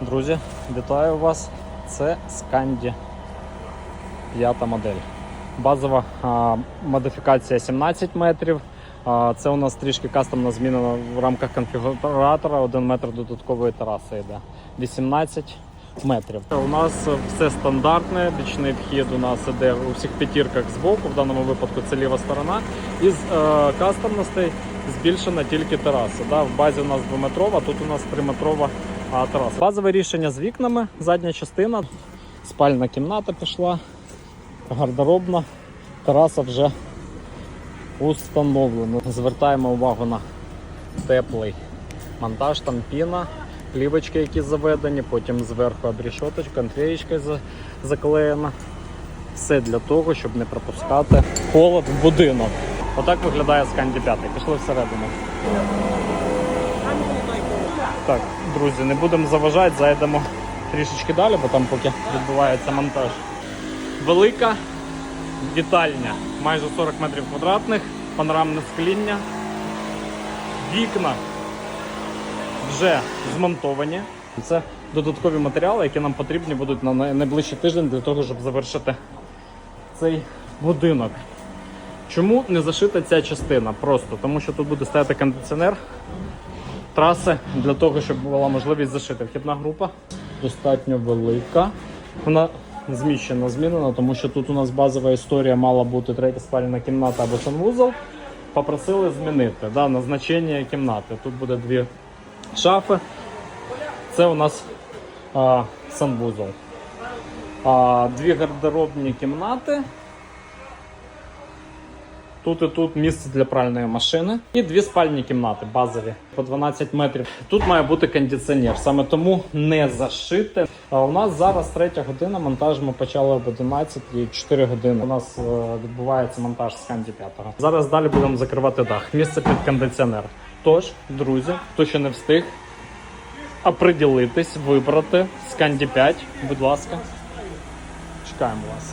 Друзі, вітаю вас. Це Сканді п'ята модель. Базова а, модифікація 17 метрів. А, це у нас трішки кастомно змінено в рамках конфігуратора. 1 метр додаткової тераси йде. 18 метрів. У нас все стандартне. Бічний вхід у нас іде у всіх п'ятірках збоку. В даному випадку це ліва сторона. Із е, кастомностей збільшена тільки тераса. Да? В базі у нас 2-метрова, тут у нас 3-метрова а. Базове рішення з вікнами, задня частина, спальна кімната пішла, гардеробна, тераса вже установлена. Звертаємо увагу на теплий монтаж, там піна, плівочки, які заведені, потім зверху обрішоточка, антрієчка заклеєна. Все для того, щоб не пропускати холод в будинок. Отак виглядає Сканді 5. Пішли всередину. Так, друзі, не будемо заважати, зайдемо трішечки далі, бо там поки відбувається монтаж. Велика вітальня, майже 40 метрів квадратних, панорамне скління. Вікна вже змонтовані. Це додаткові матеріали, які нам потрібні будуть на най- найближчий тиждень для того, щоб завершити цей будинок. Чому не зашита ця частина? Просто тому, що тут буде стояти кондиціонер траси для того, щоб була можливість зашити. Вхідна група достатньо велика. Вона зміщена, змінена, тому що тут у нас базова історія мала бути третя спальна кімната або санвузол. Попросили змінити да, назначення кімнати. Тут буде дві шафи. Це у нас а, санвузол. А, дві гардеробні кімнати. Тут і тут місце для пральної машини. І дві спальні кімнати базові по 12 метрів. Тут має бути кондиціонер, саме тому не зашите. А у нас зараз третя година. Монтаж ми почали об 11 і 4 години. У нас е, відбувається монтаж з Канді 5. Зараз далі будемо закривати дах. Місце під кондиціонер. Тож, друзі, хто ще не встиг оприділитись, вибрати Сканді 5, будь ласка. Чекаємо вас.